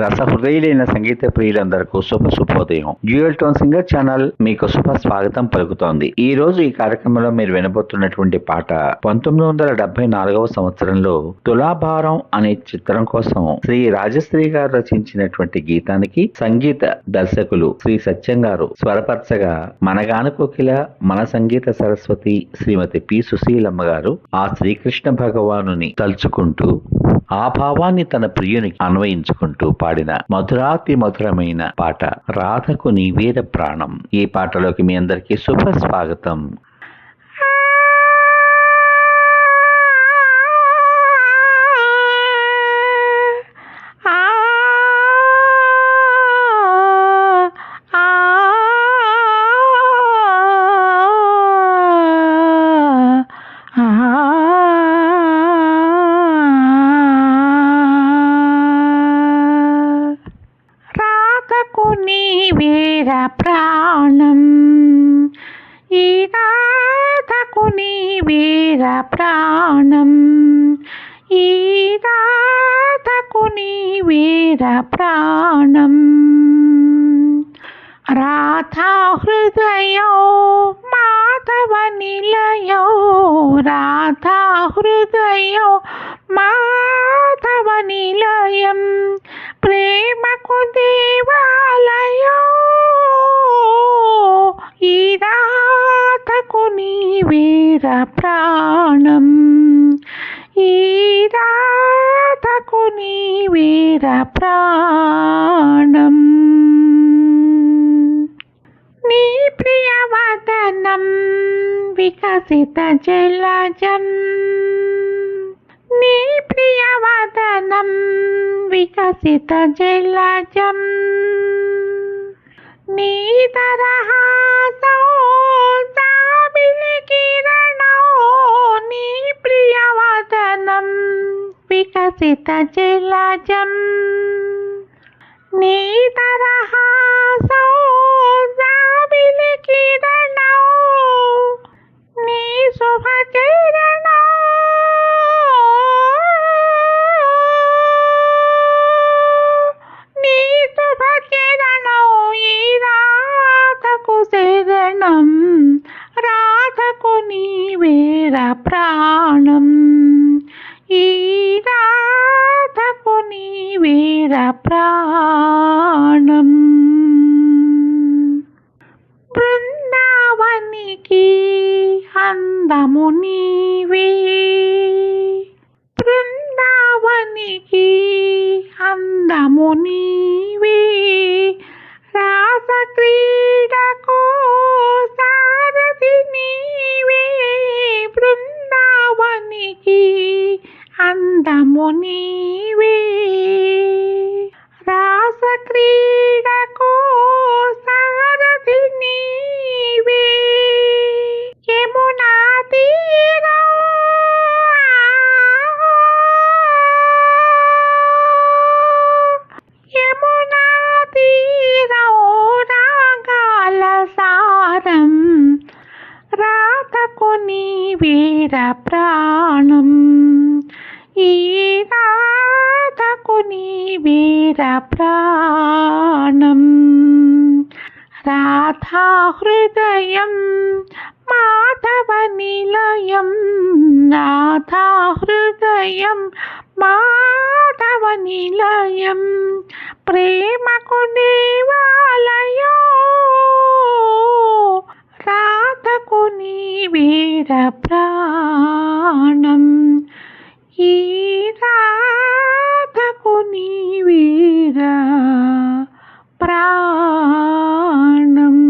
రస హృదయులైన సంగీత ప్రియులందరికీ శుభ శుభోదయం. డ్యూయల్ టోన్ సింగర్ ఛానల్ మీకు శుభ స్వాగతం పలుకుతోంది. ఈ రోజు ఈ కార్యక్రమంలో మీరు వినబోతున్నటువంటి పాట పంతొమ్మిది వందల డెబ్బై నాలుగవ సంవత్సరంలో తులాభారం అనే చిత్రం కోసం శ్రీ రాజశ్రీ గారు రచించినటువంటి గీతానికి సంగీత దర్శకులు శ్రీ సత్యం గారు స్వరపరచగా మనగాన కోకిల మన సంగీత సరస్వతి శ్రీమతి పి సుశీలమ్మ గారు ఆ శ్రీకృష్ణ భగవానుని తలుచుకుంటూ ఆ భావాన్ని తన ప్రియునికి అన్వయించుకుంటూ పాడిన మధురాతి మధురమైన పాట రాధకు నీవేద ప్రాణం. ఈ పాటలోకి మీ అందరికీ శుభ స్వాగతం రాధకు నీవేర ప్రాణం ఈ రాధకు నీవేర ప్రాణం ఈ రాధకు నీవేర ప్రాణం రాధా హృదయో మాధవ నిలయో రాధా హృదయో మాధవ నీ వీర ప్రాణం. ఈ నీ వీర ప్రాణం. నీ ప్రియవదనం వికసిత జలజం. నీ ప్రియవదనం వికసిత జలజం. నీ తరహా వికసిత జలజం నీ తరహాసో జాబిలి నీ శుభ నీ శుభ ఈ రాధకు శరణం. రాధకు నీవేర ప్రాణం. నీవే రాస క్రీడకు సారథి నీవే బృందావనికి అందము నీవే రాస వీర ప్రాణం. ఈ రాధకు నీ వీర ప్రాణం. రాధా హృదయం మాధవ నిలయం. రాధా హృదయం మాధవ నిలయం. ప్రేమకు దేవాలయం ప్రాణం. ఈ రాధకు నీవేర ప్రాణం.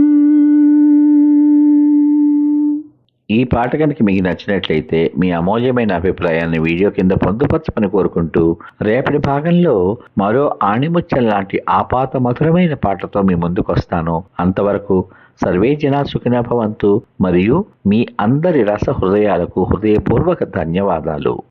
ఈ పాట కనుక మీకు నచ్చినట్లయితే మీ అమూల్యమైన అభిప్రాయాన్ని వీడియో కింద పొందుపరచమని కోరుకుంటూ రేపటి భాగంలో మరో ఆణిముచ్చల్ లాంటి ఆపాత మధురమైన పాటతో మీ ముందుకు వస్తాను అంతవరకు సర్వే జనా సుఖిన భవంతు మరియు మీ అందరి రస హృదయాలకు హృదయపూర్వక ధన్యవాదాలు.